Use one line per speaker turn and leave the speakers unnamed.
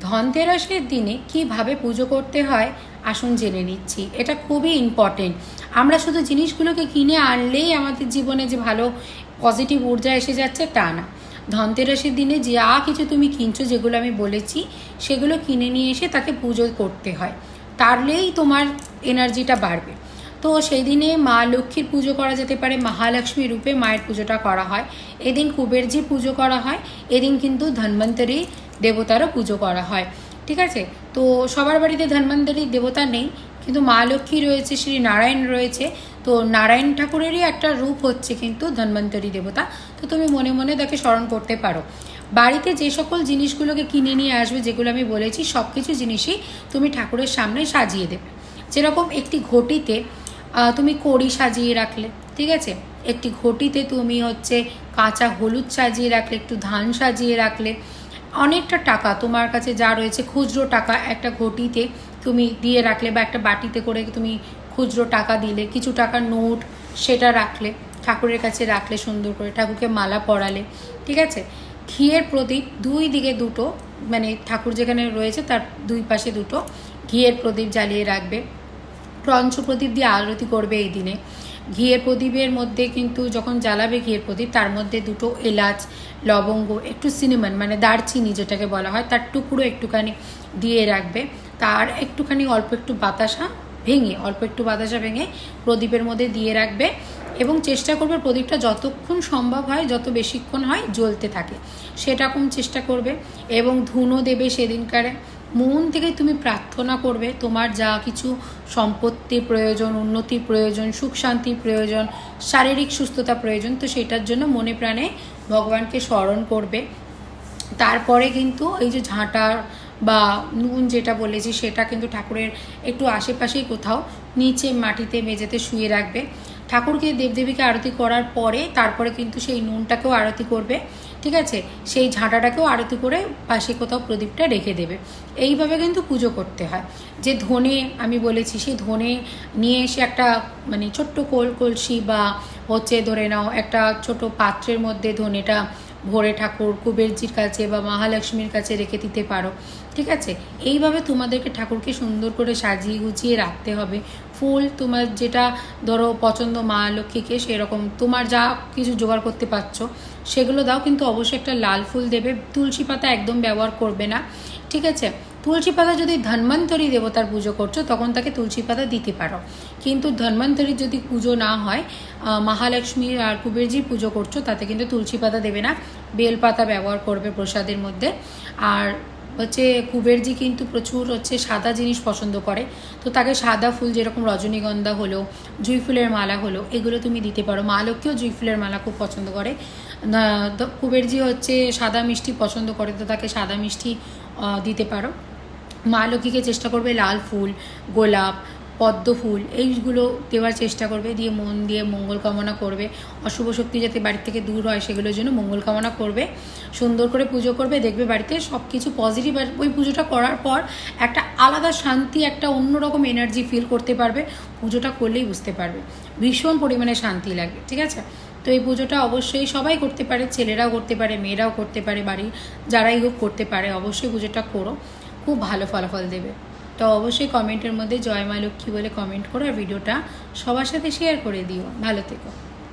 ধনতেরাসের দিনে কীভাবে পুজো করতে হয়, আসুন জেনে নিচ্ছি। এটা খুবই ইম্পর্টেন্ট আমরা শুধু জিনিসগুলোকে কিনে আনলেই আমাদের জীবনে যে ভালো পজিটিভ ঊর্জা এসে যাচ্ছে, তা না। ধনতেরাসের দিনে যা কিছু তুমি কিনছো, যেগুলো আমি বলেছি, সেগুলো কিনে নিয়ে এসে তাকে পুজো করতে হয়। তারলেই তোমার এনার্জিটা বাড়বে। তো সেই দিনে মা লক্ষ্মীর পুজো করা যেতে পারে, মহালক্ষ্মী রূপে মায়ের পুজোটা করা হয়। এদিন কুবেরজি পুজো করা হয়, এদিন কিন্তু ধন্বন্তরী দেবতারও পুজো করা হয়। ঠিক আছে? তো সবার বাড়িতে ধন্বন্তরী দেবতা নেই, কিন্তু মা লক্ষ্মী রয়েছে, শ্রী নারায়ণ রয়েছে। তো নারায়ণ ঠাকুরেরই একটা রূপ হচ্ছে কিন্তু ধন্বন্তরী দেবতা। তো তুমি মনে মনে তাকে স্মরণ করতে পারো। বাড়িতে যে সকল জিনিসগুলোকে কিনে নিয়ে আসবে, যেগুলো আমি বলেছি সব কিছু জিনিসই তুমি ঠাকুরের সামনে সাজিয়ে দেবে। যেরকম একটি ঘটিতে তুমি কড়ি সাজিয়ে রাখলে, ঠিক আছে? একটি ঘটিতে তুমি হচ্ছে কাঁচা হলুদ সাজিয়ে রাখলে, একটু ধান সাজিয়ে রাখলে অনেকটা টাকা তোমার কাছে যা রয়েছে, খুচরো টাকা একটা ঘটিতে তুমি দিয়ে রাখলে বা একটা বাটিতে করে তুমি খুচরো টাকা দিলে, কিছু টাকার নোট সেটা রাখলে, ঠাকুরের কাছে রাখলে সুন্দর করে, ঠাকুরকে মালা পরালে, ঠিক আছে? ঘিয়ের প্রদীপ দুই দিকে দুটো মানে ঠাকুর যেখানে রয়েছে তার দুই পাশে দুটো, ঘিয়ের প্রদীপ জ্বালিয়ে রাখবে। পঞ্চ প্রদীপ দিয়ে আরতি করবে এই দিনে। ঘিয়ের প্রদীপের মধ্যে কিন্তু যখন জ্বালাবে ঘিয়ের প্রদীপ, তার মধ্যে দুটো এলাচ, লবঙ্গ, একটু সিনেমান মানে দারচিনি যেটাকে বলা হয়, তার টুকরো একটুখানি দিয়ে রাখবে। তার একটুখানি অল্প একটু বাতাসা ভেঙে, অল্প একটু বাতাসা ভেঙে প্রদীপের মধ্যে দিয়ে রাখবে এবং চেষ্টা করবে প্রদীপটা যতক্ষণ সম্ভব হয়, যত বেশিক্ষণ হয় জ্বলতে থাকে। সেরকম চেষ্টা করবে এবং ধুনো দেবে সেদিনকারে। মন থেকে তুমি প্রার্থনা করবে, তোমার যা কিছু সম্পত্তির প্রয়োজন, উন্নতির প্রয়োজন, সুখ শান্তির প্রয়োজন, শারীরিক সুস্থতা প্রয়োজন, তো সেটার জন্য মনে প্রাণে ভগবানকে স্মরণ করবে। তারপরে কিন্তু এই যে ঝাঁটা বা নুন যেটা বলেছি, সেটা কিন্তু ঠাকুরের একটু আশেপাশেই কোথাও নিচে মাটিতে মেঝেতে শুয়ে রাখবে। ঠাকুরকে দেবদেবীকে আরতি করার পরে তারপরে কিন্তু সেই নুনটাকেও আরতি করবে, ঠিক আছে? সেই ঝাঁটাটাকেও আরতি করে পাশে কোথাও প্রদীপটা রেখে দেবে। এইভাবে কিন্তু পুজো করতে হয়। যে ধনে, আমি বলেছি, সেই ধনে নিয়ে এসে একটা মানে ছোট্ট কোল, কলসি বা হচ্ছে ধরে নাও একটা ছোট পাত্রের মধ্যে ধনেটা ভোরে ঠাকুর কুবেরজির কাছে বা মহালক্ষ্মীর কাছে রেখে দিতে পারো। ঠিক আছে? এইভাবে তোমাদেরকে ঠাকুরকে সুন্দর করে সাজিয়ে গুছিয়ে রাখতে হবে। ফুল তোমার যেটা ধরো পছন্দ মা লক্ষ্মীকে সেরকম তোমার যা কিছু জোগাড় করতে পারছ, সেগুলো দাও। কিন্তু অবশ্যই একটা লাল ফুল দেবে। তুলসী পাতা একদম ব্যবহার করবে না। ঠিক আছে? তুলসী পাতা যদি ধন্বন্তরী দেবতার পুজো করছ, তখন তাকে তুলসী পাতা দিতে পারো। কিন্তু ধন্বন্তরীর যদি পুজো না হয় মহালক্ষ্মী আর কুবেরজির পুজো করছ, তাতে কিন্তু তুলসী পাতা দেবে না। বেলপাতা ব্যবহার করবে প্রসাদের মধ্যে। আর হচ্ছে কুবেরজি কিন্তু প্রচুর হচ্ছে সাদা জিনিস পছন্দ করে। তো তাকে সাদা ফুল যেরকম রজনীগন্ধা হলো, জুঁই ফুলের মালা হলো, এগুলো তুমি দিতে পারো। মা লক্ষ্মীও জুঁই ফুলের মালা খুব পছন্দ করে। কুবেরজি হচ্ছে সাদা মিষ্টি পছন্দ করে, তো তাকে সাদা মিষ্টি দিতে পারো। মা লক্ষ্মীকে চেষ্টা করবে লাল ফুল, গোলাপ পদ্ম ফুল, এইগুলো দেওয়ার চেষ্টা করবে, দিয়ে মন দিয়ে মঙ্গল কামনা করবে। অশুভ শক্তি যাতে বাড়ি থেকে দূর হয়, সেগুলোর জন্য মঙ্গল কামনা করবে। সুন্দর করে পুজো করবে, দেখবে বাড়িতে সব কিছু পজিটিভ আর ওই পুজোটা করার পর একটা আলাদা শান্তি, একটা অন্যরকম এনার্জি ফিল করতে পারবে। পুজোটা করলেই বুঝতে পারবে। ভীষণ পরিমাণে শান্তি লাগবে, ঠিক আছে? তো এই পুজোটা অবশ্যই সবাই করতে পারে, ছেলেরাও করতে পারে, মেয়েরাও করতে পারে, বাড়ির যারাই হোক করতে পারে, অবশ্যই পুজোটা করো। খুব ভালো ফলাফল দেবে। তো অবশ্যই কমেন্টের মধ্যে জয় মা লক্ষ্মী বলে কমেন্ট করো আর ভিডিওটা সবার সাথে শেয়ার করে দিও। ভালো থেকো।